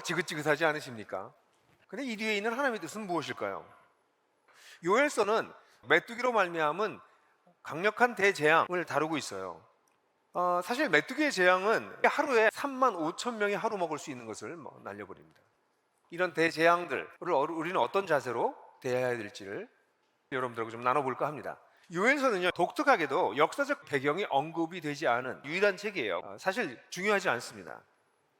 정말 지긋지긋하지 않으십니까? 근데 이 뒤에 있는 하나님의 뜻은 무엇일까요? 요엘서는 메뚜기로 말미암은 강력한 대재앙을 다루고 있어요. 어, 사실 메뚜기의 재앙은 하루에 3만 5천 명이 하루 먹을 수 있는 것을 뭐 날려버립니다. 이런 대재앙들을 우리는 어떤 자세로 대해야 될지를 여러분들하고 좀 나눠볼까 합니다. 요엘서는요 독특하게도 역사적 배경이 언급이 되지 않은 유일한 책이에요. 어, 사실 중요하지 않습니다.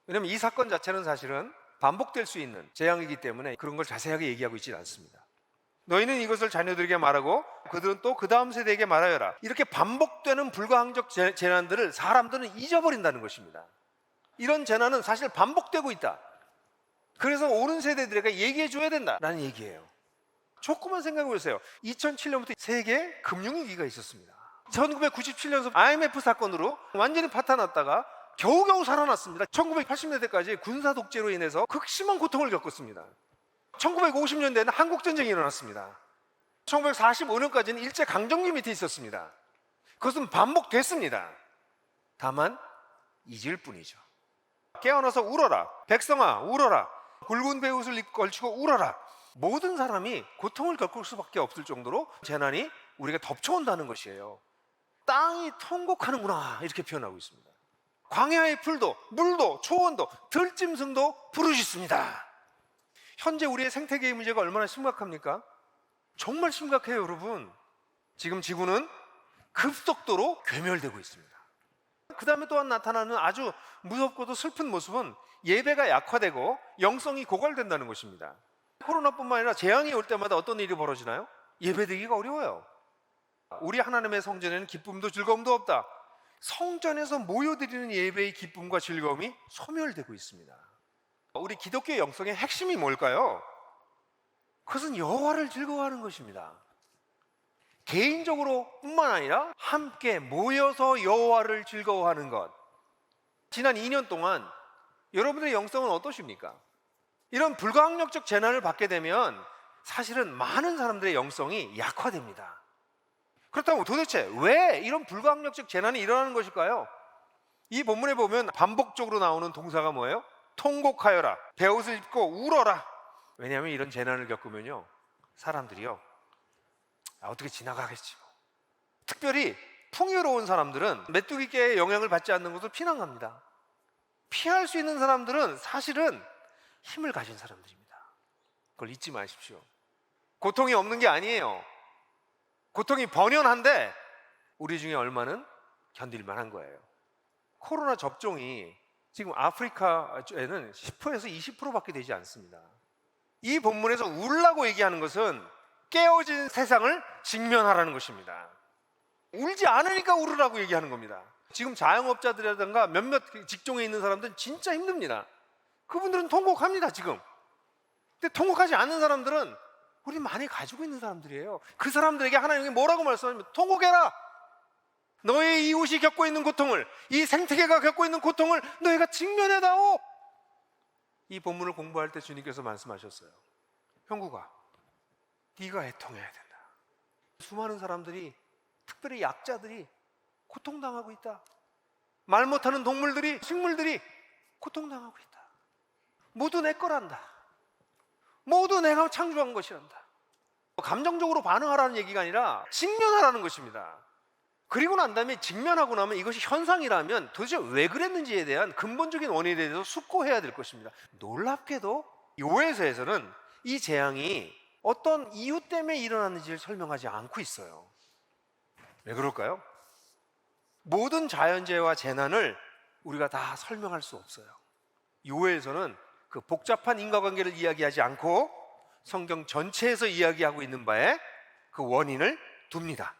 왜냐하면 이 사건 자체는 사실은 반복될 수 있는 재앙이기 때문에 그런 걸 자세하게 얘기하고 있지 않습니다. 너희는 이것을 자녀들에게 말하고 그들은 또 그 다음 세대에게 말하여라. 이렇게 반복되는 불가항적 재- 재난들을 사람들은 잊어버린다는 것입니다. 이런 재난은 사실 반복되고 있다. 그래서 오는 세대들에게 얘기해 줘야 된다라는 얘기예요. 조금만 생각해 보세요. 2007년부터 세계 금융위기가 있었습니다. 1997년서 IMF 사건으로 완전히 파탄났다가 겨우겨우 살아났습니다. 1980년대까지 군사 독재로 인해서 극심한 고통을 겪었습니다. 1950년대에는 한국 전쟁이 일어났습니다. 1945년까지는 일제 강점기 밑에 있었습니다. 그것은 반복됐습니다. 다만 잊을 뿐이죠. 깨어나서 울어라. 백성아, 울어라. 굵은 입고 걸치고 울어라. 모든 사람이 고통을 겪을 수밖에 없을 정도로 재난이 우리가 덮쳐온다는 것이에요. 땅이 통곡하는구나 이렇게 표현하고 있습니다. 광야의 풀도 물도 초원도 들짐승도 부르짖습니다. 현재 우리의 생태계의 문제가 얼마나 심각합니까? 정말 심각해요, 여러분. 지금 지구는 급속도로 괴멸되고 있습니다. 그 다음에 또한 나타나는 아주 무섭고도 슬픈 모습은 예배가 약화되고 영성이 고갈된다는 것입니다. 코로나뿐만 아니라 재앙이 올 때마다 어떤 일이 벌어지나요? 예배드리기가 어려워요. 우리 하나님의 성전에는 기쁨도 즐거움도 없다. 성전에서 모여드리는 예배의 기쁨과 즐거움이 소멸되고 있습니다. 우리 기독교 영성의 핵심이 뭘까요? 그것은 여호와를 즐거워하는 것입니다. 개인적으로뿐만 아니라 함께 모여서 여호와를 즐거워하는 것. 지난 2년 동안 여러분들의 영성은 어떠십니까? 이런 불가항력적 재난을 받게 되면 사실은 많은 사람들의 영성이 약화됩니다. 그렇다면 도대체 왜 이런 불가항력적 재난이 일어나는 것일까요? 이 본문에 보면 반복적으로 나오는 동사가 뭐예요? 통곡하여라, 베옷을 입고 울어라. 왜냐하면 이런 재난을 겪으면요, 사람들이요, 아, 어떻게 지나가겠지. 뭐. 특별히 풍요로운 사람들은 메뚜기께의 영향을 받지 않는 것을 피난합니다. 피할 수 있는 사람들은 사실은 힘을 가진 사람들입니다. 그걸 잊지 마십시오. 고통이 없는 게 아니에요. 고통이 번연한데 우리 중에 얼마는 견딜 만 한 거예요. 코로나 접종이 지금 아프리카에는 10%에서 20%밖에 되지 않습니다. 이 본문에서 울라고 얘기하는 것은 깨어진 세상을 직면하라는 것입니다. 울지 않으니까 울으라고 얘기하는 겁니다. 지금 자영업자들이라든가 몇몇 직종에 있는 사람들은 진짜 힘듭니다. 그분들은 통곡합니다, 지금. 근데 통곡하지 않는 사람들은 우리 많이 가지고 있는 사람들이에요. 그 사람들에게 하나님이 뭐라고 말씀하냐면 통곡해라. 너의 이웃이 겪고 있는 고통을, 이 생태계가 겪고 있는 고통을 너희가 직면해다오. 이 본문을 공부할 때 주님께서 말씀하셨어요. 형구가 네가 애통해야 된다. 수많은 사람들이 특별히 약자들이 고통당하고 있다. 말 못하는 동물들이 식물들이 고통당하고 있다. 모두 내 거란다. 모두 내가 창조한 것이란다. 감정적으로 반응하라는 얘기가 아니라 직면하라는 것입니다. 그리고 난 다음에 직면하고 나면 이것이 현상이라면 도대체 왜 그랬는지에 대한 근본적인 원인에 대해서 숙고해야 될 것입니다. 놀랍게도 요에서에서는 이 재앙이 어떤 이유 때문에 일어났는지를 설명하지 않고 있어요. 왜 그럴까요? 모든 자연재해와 재난을 우리가 다 설명할 수 없어요. 요에서는 그 복잡한 인과관계를 이야기하지 않고 성경 전체에서 이야기하고 있는 바에 그 원인을 둡니다.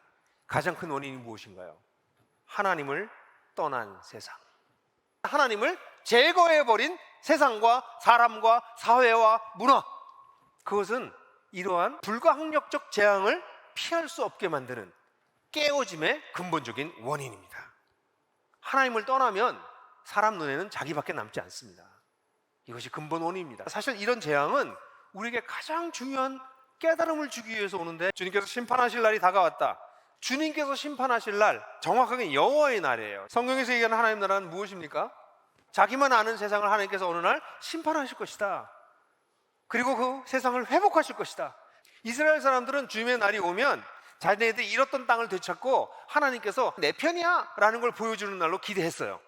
가장 큰 원인이 무엇인가요? 하나님을 떠난 세상. 하나님을 제거해버린 세상과 사람과 사회와 문화. 그것은 이러한 불가항력적 재앙을 피할 수 없게 만드는 깨어짐의 근본적인 원인입니다. 하나님을 떠나면 사람 눈에는 자기밖에 남지 않습니다. 이것이 근본 원인입니다. 사실 이런 재앙은 우리에게 가장 중요한 깨달음을 주기 위해서 오는데 주님께서 심판하실 날이 다가왔다. 주님께서 심판하실 날 정확하게 여호와의 날이에요. 성경에서 얘기하는 하나님 나라는 무엇입니까? 자기만 아는 세상을 하나님께서 어느 날 심판하실 것이다. 그리고 그 세상을 회복하실 것이다. 이스라엘 사람들은 주님의 날이 오면 자기네들이 잃었던 땅을 되찾고 하나님께서 내 편이야 라는 걸 보여주는 날로 기대했어요.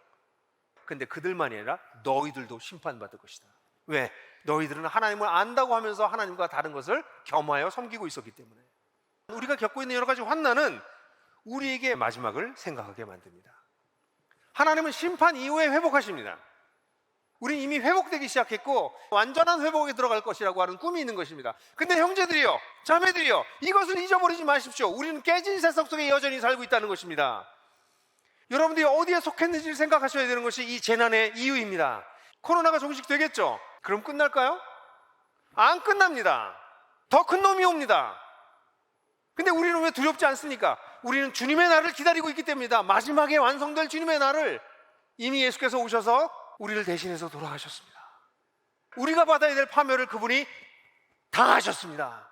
근데 그들만이 아니라 너희들도 심판받을 것이다. 왜? 너희들은 하나님을 안다고 하면서 하나님과 다른 것을 겸하여 섬기고 있었기 때문에. 우리가 겪고 있는 여러 가지 환난은 우리에게 마지막을 생각하게 만듭니다. 하나님은 심판 이후에 회복하십니다. 우리 이미 회복되기 시작했고 완전한 회복에 들어갈 것이라고 하는 꿈이 있는 것입니다. 근데 형제들이요, 자매들이요, 이것을 잊어버리지 마십시오. 우리는 깨진 세상 속에 여전히 살고 있다는 것입니다. 여러분들이 어디에 속했는지를 생각하셔야 되는 것이 이 재난의 이유입니다. 코로나가 종식 되겠죠? 그럼 끝날까요? 안 끝납니다. 더 큰 놈이 옵니다. 근데 우리는 왜 두렵지 않습니까? 우리는 주님의 날을 기다리고 있기 때문이다. 마지막에 완성될 주님의 날을 이미 예수께서 오셔서 우리를 대신해서 돌아가셨습니다. 우리가 받아야 될 파멸을 그분이 당하셨습니다.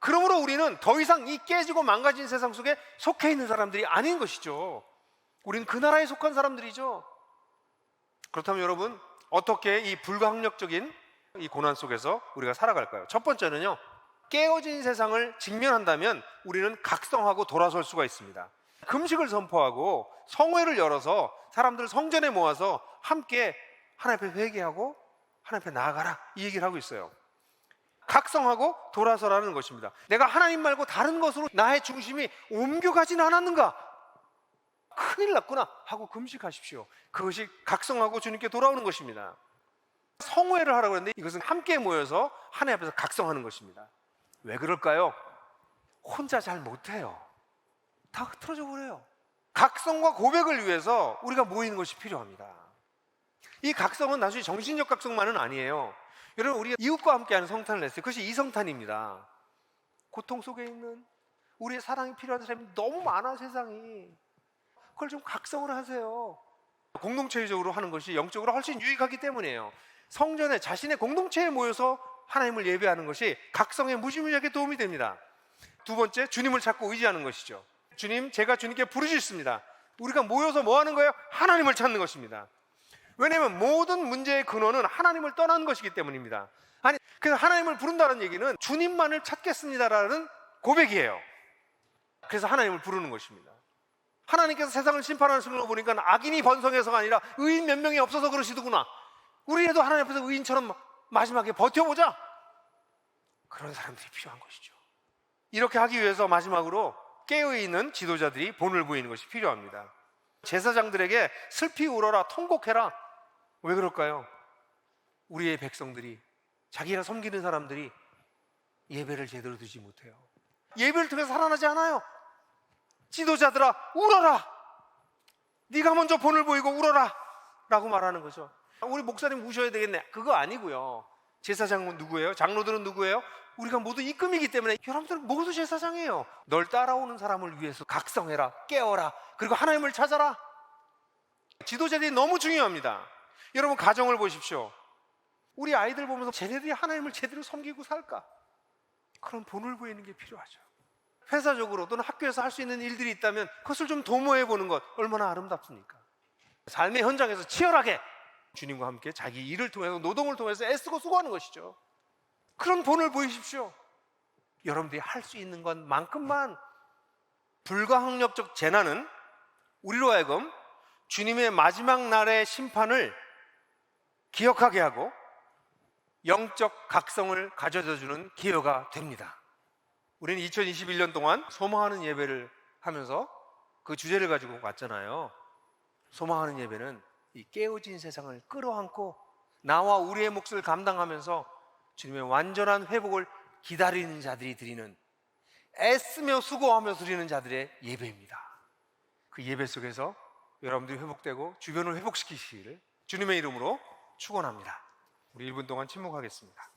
그러므로 우리는 더 이상 이 깨지고 망가진 세상 속에 속해 있는 사람들이 아닌 것이죠. 우리는 그 나라에 속한 사람들이죠. 그렇다면 여러분, 어떻게 이 불가항력적인 이 고난 속에서 우리가 살아갈까요? 첫 번째는요, 깨어진 세상을 직면한다면 우리는 각성하고 돌아설 수가 있습니다. 금식을 선포하고 성회를 열어서 사람들을 성전에 모아서 함께 하나님 앞에 회개하고 하나님 앞에 나아가라 이 얘기를 하고 있어요. 각성하고 돌아서라는 것입니다. 내가 하나님 말고 다른 것으로 나의 중심이 옮겨가진 않았는가? 큰일 났구나 하고 금식하십시오. 그것이 각성하고 주님께 돌아오는 것입니다. 성회를 하라고 했는데 이것은 함께 모여서 하나님 앞에서 각성하는 것입니다. 왜 그럴까요? 혼자 잘 못해요. 다 흐트러져 버려요. 각성과 고백을 위해서 우리가 모이는 것이 필요합니다. 이 각성은 나중에 정신적 각성만은 아니에요. 여러분, 우리가 이웃과 함께하는 성탄을 냈어요. 그것이 이 성탄입니다. 고통 속에 있는 우리의 사랑이 필요한 사람이 너무 많아, 세상이. 그걸 좀 각성을 하세요. 공동체적으로 하는 것이 영적으로 훨씬 유익하기 때문이에요. 성전에 자신의 공동체에 모여서 하나님을 예배하는 것이 각성에 무지무지하게 도움이 됩니다. 두 번째, 주님을 찾고 의지하는 것이죠. 주님, 제가 주님께 부르짖습니다. 우리가 모여서 뭐 하는 거예요? 하나님을 찾는 것입니다. 왜냐하면 모든 문제의 근원은 하나님을 떠난 것이기 때문입니다. 아니, 그래서 하나님을 부른다는 얘기는 주님만을 찾겠습니다라는 고백이에요. 그래서 하나님을 부르는 것입니다. 하나님께서 세상을 심판하는 걸 보니까 악인이 번성해서가 아니라 의인 몇 명이 없어서 그러시더구나. 우리라도 하나님 앞에서 의인처럼 마지막에 버텨보자. 그런 사람들이 필요한 것이죠. 이렇게 하기 위해서 마지막으로 깨어있는 지도자들이 본을 보이는 것이 필요합니다. 제사장들에게 슬피 울어라, 통곡해라. 왜 그럴까요? 우리의 백성들이, 자기가 섬기는 사람들이 예배를 제대로 드지 못해요. 예배를 통해서 살아나지 않아요. 지도자들아, 울어라! 네가 먼저 본을 보이고 울어라! 라고 말하는 거죠. 우리 목사님 우셔야 되겠네. 그거 아니고요. 제사장은 누구예요? 장로들은 누구예요? 우리가 모두 입금이기 때문에 여러분들은 모두 제사장이에요. 널 따라오는 사람을 위해서 각성해라, 깨어라, 그리고 하나님을 찾아라. 지도자들이 너무 중요합니다. 여러분 가정을 보십시오. 우리 아이들 보면서 쟤네들이 하나님을 제대로 섬기고 살까? 그런 본을 보이는 게 필요하죠. 회사적으로 또는 학교에서 할 수 있는 일들이 있다면 그것을 좀 도모해 보는 것 얼마나 아름답습니까? 삶의 현장에서 치열하게 주님과 함께 자기 일을 통해서 노동을 통해서 애쓰고 수고하는 것이죠. 그런 본을 보이십시오. 여러분들이 할 수 있는 것만큼만 불가항력적 재난은 우리로 하여금 주님의 마지막 날의 심판을 기억하게 하고 영적 각성을 가져다 주는 기회가 됩니다. 우리는 2021년 동안 소망하는 예배를 하면서 그 주제를 가지고 왔잖아요. 소망하는 예배는 이 깨어진 세상을 끌어안고 나와 우리의 몫을 감당하면서 주님의 완전한 회복을 기다리는 자들이 드리는 애쓰며 수고하며 드리는 자들의 예배입니다. 그 예배 속에서 여러분들이 회복되고 주변을 회복시키시기를 주님의 이름으로 축원합니다. 우리 1분 동안 침묵하겠습니다.